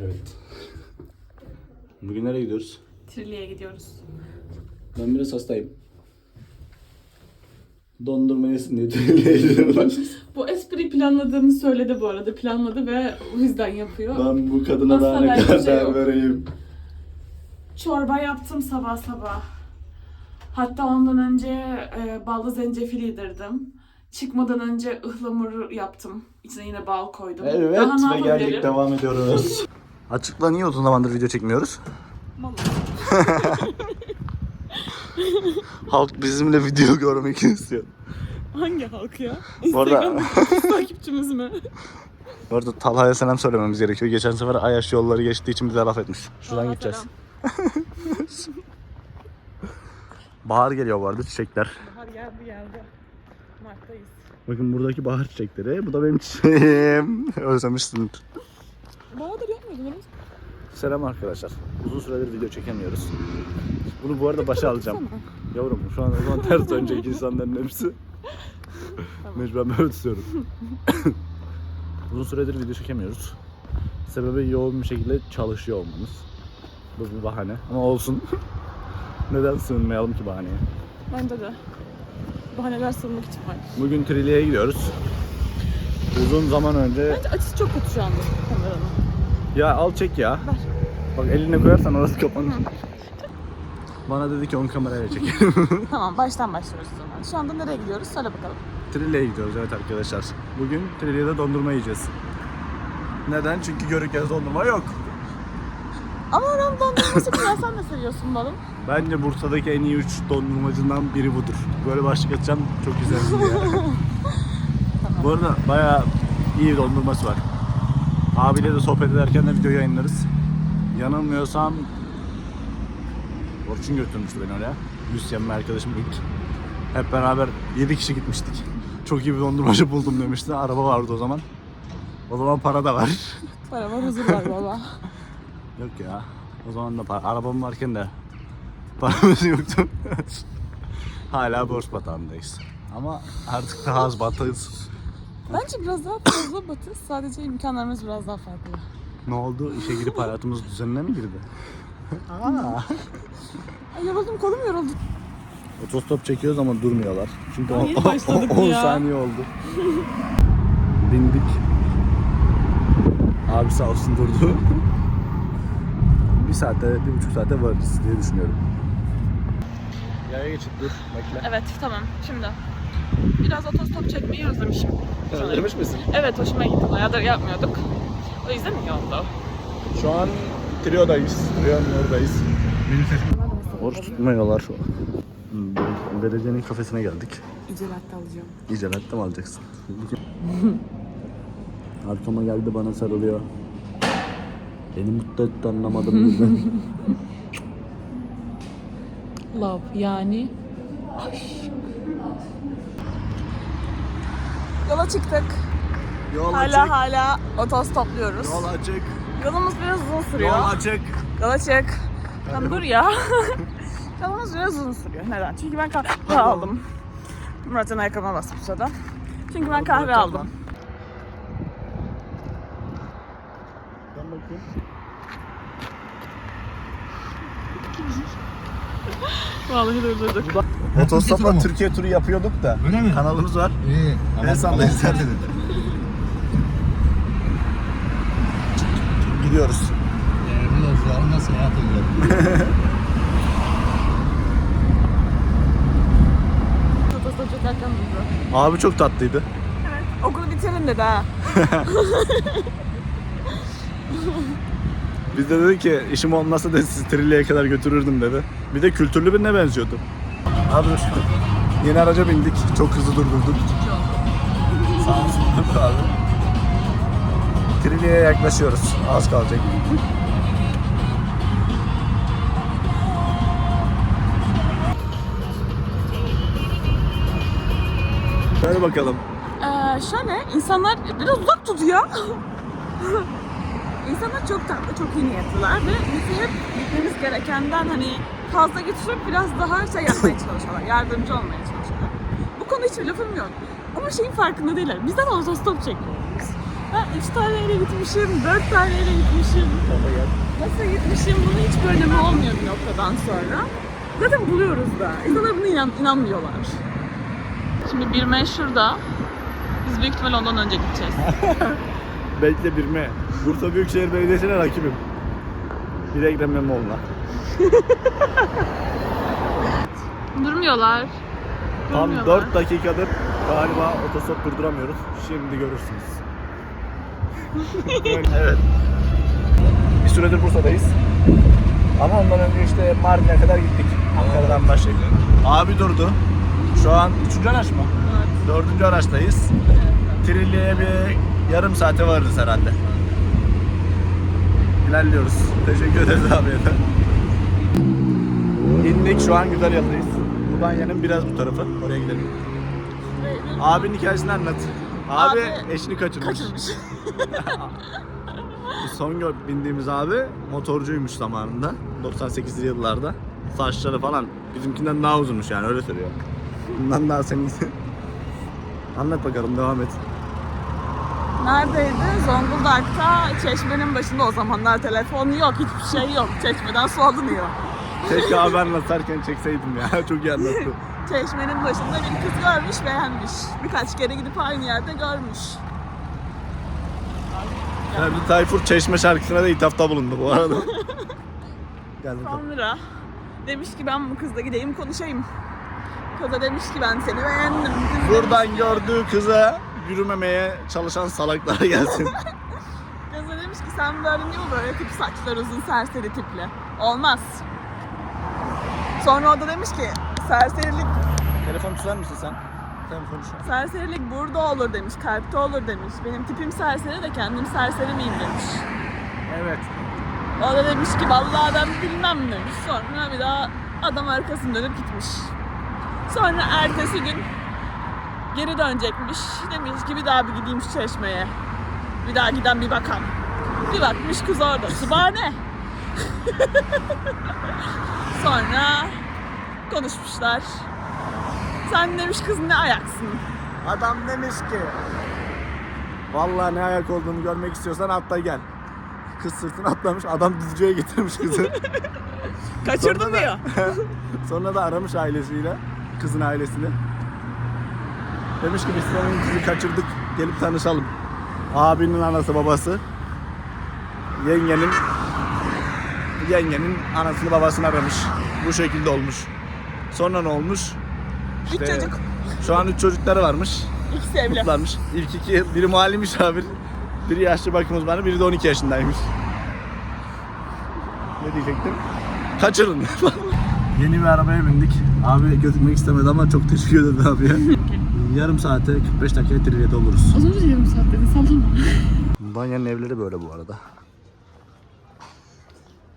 Evet. Bugün nereye gidiyoruz? Trilya'ya gidiyoruz. Ben biraz hastayım. Dondurma yesin diye Trilya'ya gidiyoruz. Bu espriyi planladığını söyledi bu arada. Planladı ve o yüzden yapıyor. Ben bu kadına daha ne şey kadar yok. vereyim. Çorba yaptım sabah sabah. Hatta ondan önce e, ballı zencefil yedirdim. Çıkmadan önce ıhlamur yaptım. İçine yine bal koydum. Evet Daha ve geldik devam ediyoruz. Açıkla niye uzun zamandır video çekmiyoruz? Halk bizimle video görmek istiyor. Hangi halk ya? Bu arada- Instagram'daki takipçimiz mi? Bu arada Talha'ya selam söylememiz gerekiyor. Geçen sefer Ayaş yolları geçtiği için bize laf etmiş. Şuradan Talha gideceğiz. Bahar geliyor bu arada çiçekler. Bahar geldi geldi. Mart'tayız. Bakın buradaki bahar çiçekleri. Bu da benim çiçeğim. Özlemişsin. Bahadır mi? Selam arkadaşlar. Uzun süredir video çekemiyoruz. Bunu bu arada başa alacağım. Yavrum şu an o zaman ters dönecek insanların hepsi. Mecburen böyle tutuyorum. Uzun süredir video çekemiyoruz. Sebebi yoğun bir şekilde çalışıyor olmamız. Bu bir bahane ama olsun. Neden sığınmayalım ki bahaneye? Bence de. Bahaneler sığınmak için var. Bugün Trilya'ya gidiyoruz. Uzun zaman önce... Bence açısı çok kötü şu anda kameranın. Ya al çek ya. Ver. Bak eline koyarsan orası kapanır. Bana dedi ki on kamerayla çek. Tamam baştan başlıyoruz o zaman. Şu anda nereye gidiyoruz? Söyle bakalım. Trilya'ya gidiyoruz evet arkadaşlar. Bugün Trilya'da dondurma yiyeceğiz. Neden? Çünkü Görükez dondurma yok. Ama oranın dondurmasını ya sen de seviyorsun balım. Bence Bursa'daki en iyi 3 dondurmacından biri budur. Böyle başlık atacağım çok güzel. Bu arada bayağı iyi dondurması var. Abiyle de sohbet ederken de video yayınlarız. Yanılmıyorsam Orçun götürmüştü beni oraya. Bir arkadaşım ilk. Hep beraber 7 kişi gitmiştik. Çok iyi bir dondurmacı buldum demişti. Araba vardı o zaman. O zaman para da var. Para var huzur var baba. Yok ya. O zaman da para, arabam varken de paramız yoktu. Hala borç batağındayız. Ama artık daha az batağız. Bence biraz daha fazla batı. Sadece imkanlarımız biraz daha farklı. Ne oldu? İşe girip hayatımız düzenine mi girdi? Aa. Ay yoruldum kolum yoruldu. Otostop çekiyoruz ama durmuyorlar. Çünkü Daha yeni başladık 10 ya. saniye oldu. Bindik. Abi sağ olsun durdu. bir saate, bir buçuk saate varız diye düşünüyorum. Yaya geçit dur, bekle. Evet tamam şimdi. Biraz otostop çekmeyi özlemişim. Özlemiş misin? Evet hoşuma gitti. Bayağıdır yapmıyorduk. O yüzden iyi oldu. Şu an Trio'dayız. Trio'nun oradayız. Oruç tutmuyorlar. Hmm, Belediyenin kafesine geldik. İcelatte alacağım. İyice latte mi alacaksın? Arkama geldi bana sarılıyor. Beni mutlu etti anlamadım birden. Love yani Yola çıktık. Yol Hala hala otostopluyoruz. Yol açık. Yolumuz biraz uzun sürüyor. Yol açık. Yola çık. Tamam dur ya. Yolumuz biraz uzun sürüyor. Neden? Çünkü ben kahve aldım. Murat'ın ayakkabıma bastım sırada. Çünkü ben kahve aldım. Ben bakayım. Vallahi durdurduk. Otostopla Türkiye turu yapıyorduk da. Öyle mi? Kanalımız var. İyi. Ben sana eser dedim. Gidiyoruz. Değerli yolcularımla seyahat ediyorum. Otostop çok durdu. Abi çok tatlıydı. Okulu bitirin dedi ha. Biz de dedi ki işim olmasa da sizi Trilya'ya kadar götürürdüm dedi. Bir de kültürlü birine benziyordu. Abi. Yeni araca bindik. Çok hızlı durdurduk. Sağ olsun abi. Trilya'ya yaklaşıyoruz. Az kalacak. Hadi bakalım. Ee, şöyle insanlar biraz uzak tutuyor. insanlar çok tatlı, çok iyi niyetliler ve bizi hep gitmemiz gerekenden hani fazla götürüp biraz daha şey yapmaya çalışıyorlar, yardımcı olmaya çalışıyorlar. Bu konu hiçbir lafım yok. Ama şeyin farkında değiller. Bizden otostop çekiyoruz. Ben 3 taneyle gitmişim, 4 taneyle gitmişim. Nasıl gitmişim bunu hiç bir önemi olmuyor bir noktadan sonra. Zaten buluyoruz da. İnsanlar buna inan, inanmıyorlar. Şimdi bir meşhur da biz büyük ihtimal ondan önce gideceğiz. Bekle birme. Bursa Büyükşehir Belediyesi'ne rakibim. Bir Ekrem İmamoğlu'na. Durmuyorlar. Tam Durmuyorlar. 4 dakikadır galiba otostop durduramıyoruz. Şimdi görürsünüz. evet. Bir süredir Bursa'dayız. Ama ondan önce işte Mardin'e kadar gittik. Ankara'dan başlayıp. Abi durdu. Şu an 3. araç mı? Evet. 4. araçtayız. Trilli'ye bir yarım saate varırız herhalde. İlerliyoruz. Teşekkür ederiz abiye de. İndik şu an güzel yıldayız. Mudanya'nın biraz bu tarafı. Oraya gidelim. Abinin hikayesini anlat. Abi, Abi eşini kaçırmış. Kaçırmış. Son bindiğimiz abi motorcuymuş zamanında. 98'li yıllarda. Saçları falan bizimkinden daha uzunmuş yani öyle söylüyor. Bundan daha senin. Anlat bakalım devam et. Neredeydi? Zonguldak'ta çeşmenin başında o zamanlar telefonu yok, hiçbir şey yok. Çeşmeden su alınıyor. Keşke abi anlatarken çekseydim ya. Çok iyi anlattı. Çeşmenin başında bir kız görmüş, beğenmiş. Birkaç kere gidip aynı yerde görmüş. Ferdi Tayfur Çeşme şarkısına da ithafta bulundu bu arada. Gel bakalım. Sonra demiş ki ben bu kızla gideyim konuşayım. Kız da demiş ki ben seni beğendim. Kız demiş- Buradan gördüğü kıza yürümemeye çalışan salaklar gelsin. Da demiş ki sen böyle niye böyle tip saçlar uzun serseri tipli? Olmaz. Sonra o da demiş ki serserilik Telefon tutar mısın sen? Sen konuş. Serserilik burada olur demiş, kalpte olur demiş. Benim tipim serseri de kendim serseri miyim demiş. Evet. O da demiş ki vallahi ben bilmem demiş. Sonra bir daha adam arkasını dönüp gitmiş. Sonra ertesi gün geri dönecekmiş. Demiş ki bir daha bir gideyim şu çeşmeye. Bir daha giden bir bakan. Bir bakmış kız orada. Subhane. Sonra konuşmuşlar. Sen demiş kız ne ayaksın. Adam demiş ki Vallahi ne ayak olduğunu görmek istiyorsan atla gel. Kız sırtına atlamış adam dizciye getirmiş kızı. Kaçırdım da, diyor. sonra da aramış ailesiyle, kızın ailesini. Demiş ki biz senin kızı kaçırdık, gelip tanışalım. Abinin anası babası, yengenin yengenin anasını babasını aramış. Bu şekilde olmuş. Sonra ne olmuş? Üç çocuk. Şu an üç çocukları varmış. İkisi evli. Mutlarmış. İlk iki yıl biri mali müşavir, biri yaşlı bakım uzmanı, biri de 12 yaşındaymış. Ne diyecektim? Kaçırın. Yeni bir arabaya bindik. Abi gözükmek istemedi ama çok teşekkür ederim abiye. Yarım saate 45 dakikaya Trilya'da oluruz. Az önce yarım saat dedin sallama. Mudanya'nın evleri böyle bu arada.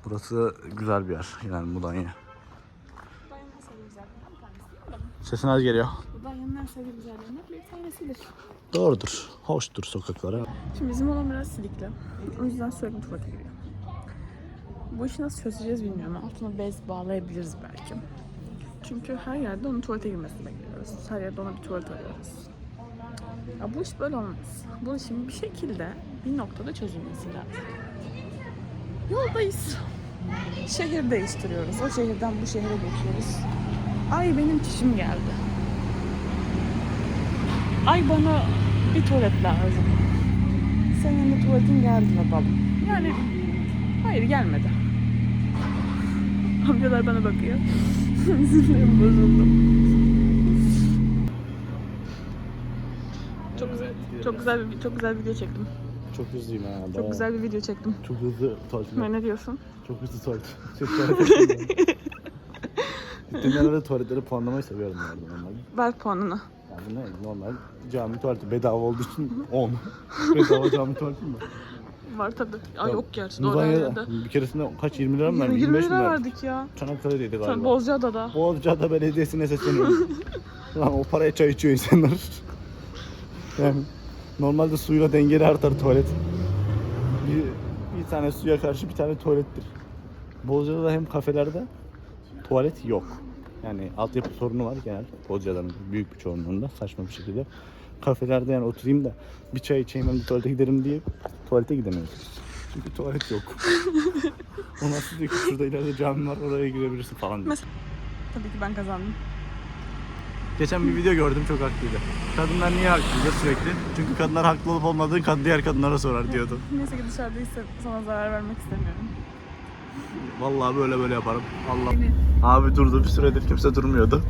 Burası güzel bir yer yani Mudanya. Sesin az geliyor. Danya'nın en sevdiğim yerlerinden bir tanesidir. Doğrudur. Hoştur sokakları. Şimdi bizim olan biraz silikli. O yüzden sürekli tuvalete giriyor. Bu işi nasıl çözeceğiz bilmiyorum. Altına bez bağlayabiliriz belki. Çünkü her yerde onun tuvalete girmesini bekliyoruz. Her yerde ona bir tuvalet arıyoruz. Ya bu iş böyle olmaz. Bu işin bir şekilde bir noktada çözülmesi lazım. Yoldayız. Şehir değiştiriyoruz. O şehirden bu şehre geçiyoruz. Ay benim çişim geldi. Ay bana bir tuvalet lazım. Senin de tuvaletin geldi bakalım. Yani hayır gelmedi. Amcalar bana bakıyor. Sinirlerim bozuldu. Çok güzel, çok güzel bir çok güzel bir video çektim. Çok hızlıyım ha. Çok güzel bir video çektim. Çok hızlı tuvalet. Ne, ne diyorsun? Çok hızlı tuvalet. Çok tuvalet. Gittiğim yerlerde tuvaletleri puanlamayı seviyorum yani normalde. Ver puanını. Yani ne normal cami tuvaleti bedava olduğu için 10. bedava cami tuvaleti mi? Var tabii. Ay yok gerçi. Doğru Mudanya'da herhalde. bir keresinde kaç 20 lira mı 20, verdik? 20 25 mi lira verdik? verdik ya. Çanakkale'deydi galiba. Bozcaada'da. Bozcaada Belediyesi'ne sesleniyorum. Lan o paraya çay içiyor insanlar. Yani normalde suyla dengeli artar tuvalet. Bir, bir tane suya karşı bir tane tuvalettir. Bozcaada'da hem kafelerde tuvalet yok. Yani altyapı sorunu var genel Bozcaada'nın büyük bir çoğunluğunda saçma bir şekilde. Kafelerde yani oturayım da bir çay içeyim hem de tuvalete giderim diye tuvalete gidemiyoruz. Çünkü tuvalet yok. Diyor ki şurada ileride cami var oraya girebilirsin falan diyor. Tabii ki ben kazandım. Geçen bir video gördüm çok haklıydı. Kadınlar niye haklıydı sürekli? Çünkü kadınlar haklı olup olmadığını kad- diğer kadınlara sorar diyordu. Neyse ki dışarıdaysa sana zarar vermek istemiyorum. Vallahi böyle böyle yaparım. Allah. Abi durdu bir süredir kimse durmuyordu.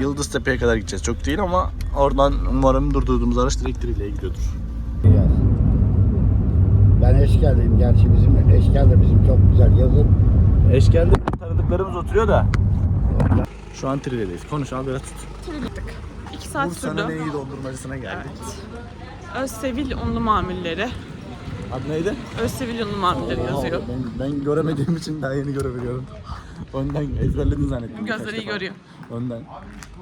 Yıldıztepe'ye kadar gideceğiz. Çok değil ama oradan umarım durdurduğumuz araç direkt Trilya'ya gidiyordur. Ben Eşkel'deyim. Gerçi bizim Eşkel de bizim çok güzel yazın. Eşkel'de tanıdıklarımız oturuyor da. Şu an Trilya'dayız. Konuş abi biraz tut. Gittik. 2 saat Bursa'nın sürdü. en iyi dondurmacısına geldik. Özsevil unlu mamulleri. Adı neydi? Özsevil mamulleri yazıyor. Ben, ben göremediğim için daha yeni görebiliyorum. Önden ezberledin zannettim. Gözleri iyi görüyor. Önden.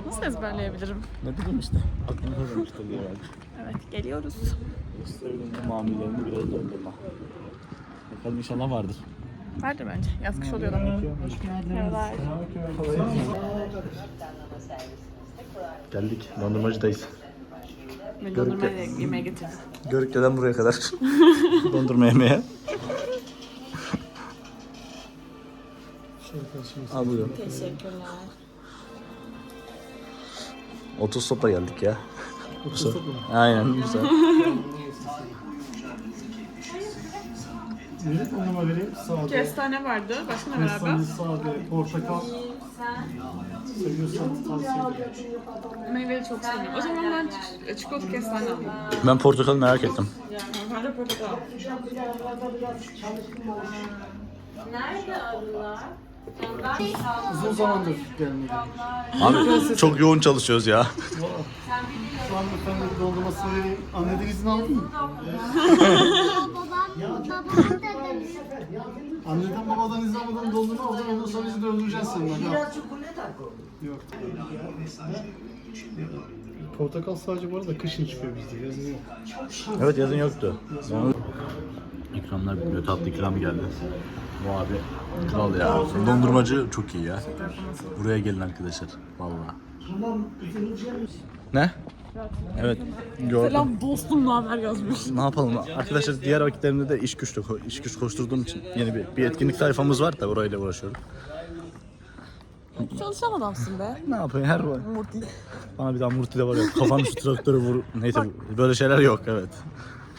Nasıl ezberleyebilirim? Ne bileyim işte. Aklımı kazanmıştır diye belki. Evet geliyoruz. Sevdiğim mamullerini biraz dondurma. Bakalım inşallah vardır. Vardır bence. Yaz kış oluyor da. Merhabalar. Geldik. Dondurmacıdayız. Beni Görüp dondurma yemeğe getirdi. Görükle'den buraya kadar. Dondurma yemeye. Al buyurun. Teşekkürler. 30 sopa geldik ya. 30 sopa Aynen güzel. Onuma vereyim. Sade, Kestane vardı. Başka ne var kestane, sade, portakal. Seviyorsan tavsiye ederim. Meyveli çok sevmiyorum. O zaman ben çikolata kestane alayım. Ben portakal merak ettim. Ben de portakal. Uzun zamandır gelmedi. Abi çok yoğun çalışıyoruz ya. Şu an efendim dondurmasını vereyim. Anneden izin aldın mı? Anneden babadan izin almadan dondurma aldın. Ondan sonra bizi döndüreceksin sen. Yok. Yok. Portakal sadece bu arada kışın çıkıyor bizde. Yazın yok. Evet yazın yoktu. İkramlar bitmiyor. Tatlı ikramı geldi. Bu abi kral ya. Dondurmacı çok iyi ya. Buraya gelin arkadaşlar. Vallahi. Ne? Evet. Gördüm. Selam dostum ne haber yazmış. Ne yapalım? Arkadaşlar diğer vakitlerimde de iş güçle iş güç koşturduğum için yeni bir, bir etkinlik sayfamız var da orayla uğraşıyorum. Çalışan adamsın be. Ne yapayım her var. Murti. Bana bir daha Murti de var ya. Kafanı şu traktörü vur. Neyse böyle şeyler yok evet.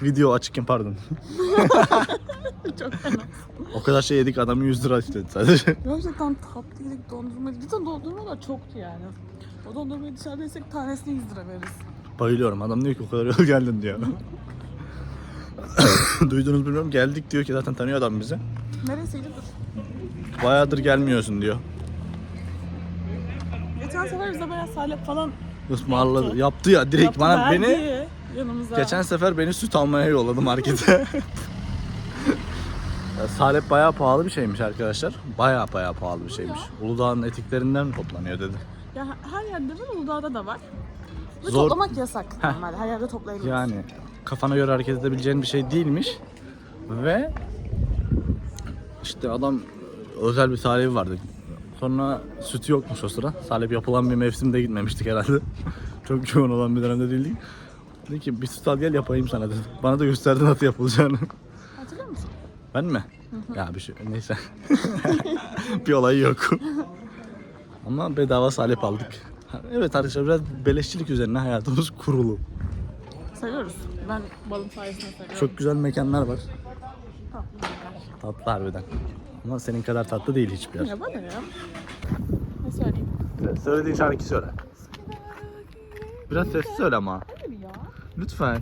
Video açıkken pardon. Çok fena. O kadar şey yedik adamı 100 lira istedi sadece. Gerçekten tatlı yedik dondurma. Bir tane dondurma da çoktu yani. O dondurmayı dışarıda yesek tanesini 100 lira veririz. Bayılıyorum. Adam diyor ki o kadar yol geldin diyor. Duydunuz bilmiyorum. Geldik diyor ki zaten tanıyor adam bizi. Neresiydi dur. Bayağıdır gelmiyorsun diyor. Geçen sefer bize bayağı salep falan Ismarladı. Yaptı ya direkt yaptı, bana verdi beni yanımıza. Geçen sefer beni süt almaya yolladı markete. Salep bayağı pahalı bir şeymiş arkadaşlar. Bayağı bayağı pahalı bir şeymiş. Uludağ'ın etiklerinden toplanıyor dedi. Ya her yerde var, Uludağ'da da var. Ve Zor- toplamak yasak Heh. normalde. Her yerde toplayabiliriz. Yani kafana göre hareket edebileceğin bir şey değilmiş. Ve işte adam özel bir salebi vardı. Sonra sütü yokmuş o sıra. Salep yapılan bir mevsimde gitmemiştik herhalde. Çok yoğun olan bir dönemde değildik. Dedi ki bir süt al gel yapayım sana dedi. Bana da gösterdi nasıl yapılacağını. Hatırlıyor musun? Ben mi? Ya bir şey neyse. bir olay yok. Ama bedava salep aldık. Evet arkadaşlar biraz beleşçilik üzerine hayatımız kurulu. Seviyoruz. Ben balım sayesinde seviyorum. Çok güzel mekanlar var. tatlı. yerler. Tatlı harbiden. Ama senin kadar tatlı değil hiçbir yer. Ya bana ya. Ne söyleyeyim? Söylediğin şarkı söyle. Biraz sessiz söyle ama. Hadi ya. Lütfen.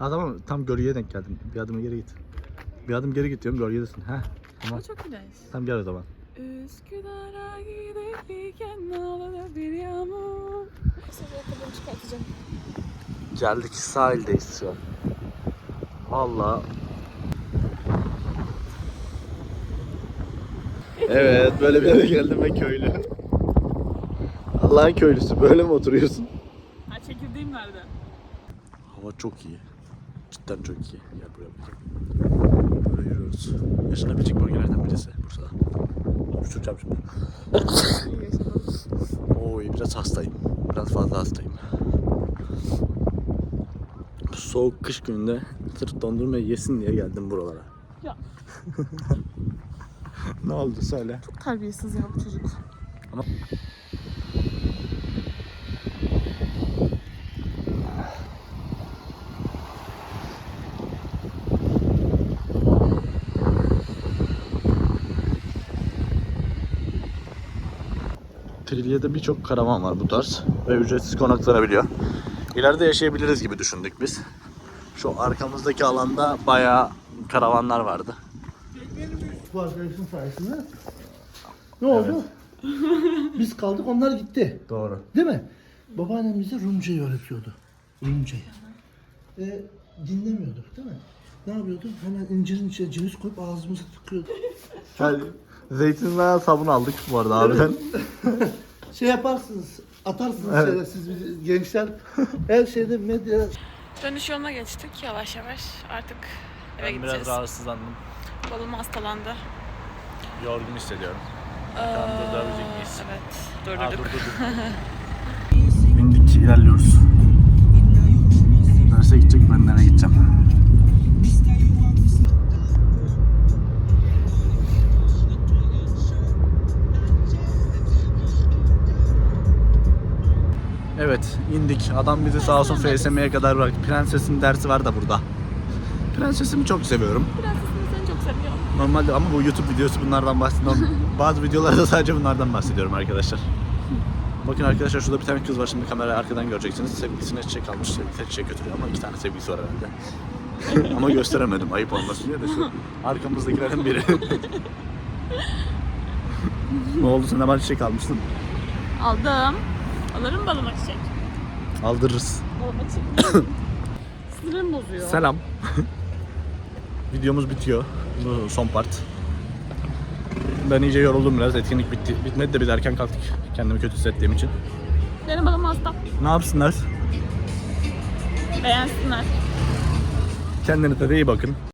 Adamım tam gölgeye denk geldim. Bir adım geri git. Bir adım geri git diyorum gölgedesin. Heh. Tamam. Bu çok güzel. Tam gel o zaman. Üsküdar'a giderken ağladı bir yağmur. Çıkartacağım. Geldik sahildeyiz şu an. Valla. Evet böyle bir yere geldim ve köylü. Allah'ın köylüsü böyle mi oturuyorsun? Hava çok iyi. Cidden çok iyi. Gel buraya bakayım. Böyle yürüyoruz. Yaşanabilecek bölgelerden birisi Bursa'da. Uçuracağım şimdi. Oy biraz hastayım. Biraz fazla hastayım. Bu soğuk kış gününde sırf dondurma yesin diye geldim buralara. Ya. ne oldu söyle. Terbiyesiz ya bu çocuk. Trilye'de birçok karavan var bu tarz ve ücretsiz konaklanabiliyor. İleride yaşayabiliriz gibi düşündük biz. Şu arkamızdaki alanda bayağı karavanlar vardı. Bu arkadaşın sayesinde. Ne oldu? Biz kaldık onlar gitti. Doğru. Değil mi? Babaannem bize Rumcayı öğretiyordu. Rumcayı. E, dinlemiyorduk değil mi? Ne yapıyordu? Hemen incirin içine ceviz koyup ağzımıza tıkıyordu. Yani zeytinyağı sabun aldık bu arada abiden. Şey yaparsınız, atarsınız Evet. şeyler, siz biz gençler. Her şeyde medya Dönüş yoluna geçtik yavaş yavaş. Artık eve Ben gideceğiz. biraz rahatsızlandım. Balım hastalandı. Yorgun hissediyorum. Ee, durdurabilecek miyiz? Evet, Aa, durdurduk. dur, Adam bizi sağ olsun FSM'ye kadar bıraktı. Prensesin dersi var da burada. Prensesimi çok seviyorum. Prensesini seni çok seviyorum. Normalde ama bu YouTube videosu bunlardan bahsediyorum. Bazı videolarda sadece bunlardan bahsediyorum arkadaşlar. Bakın arkadaşlar şurada bir tane kız var şimdi kamerayı arkadan göreceksiniz. Sevgilisine çiçek almış, sevgilisine çiçek götürüyor ama iki tane sevgilisi var herhalde. ama gösteremedim ayıp olmasın diye de şu arkamızdakilerin biri. ne oldu sen hemen çiçek almışsın? Aldım. Alırım balıma çiçek. Aldırırız. Sinirim bozuyor. Selam. Videomuz bitiyor. Bu son part. Ben iyice yoruldum biraz. Etkinlik bitti. Bitmedi de biz erken kalktık. Kendimi kötü hissettiğim için. Benim balım hasta. Ne yapsınlar? Beğensinler. Kendinize de iyi bakın.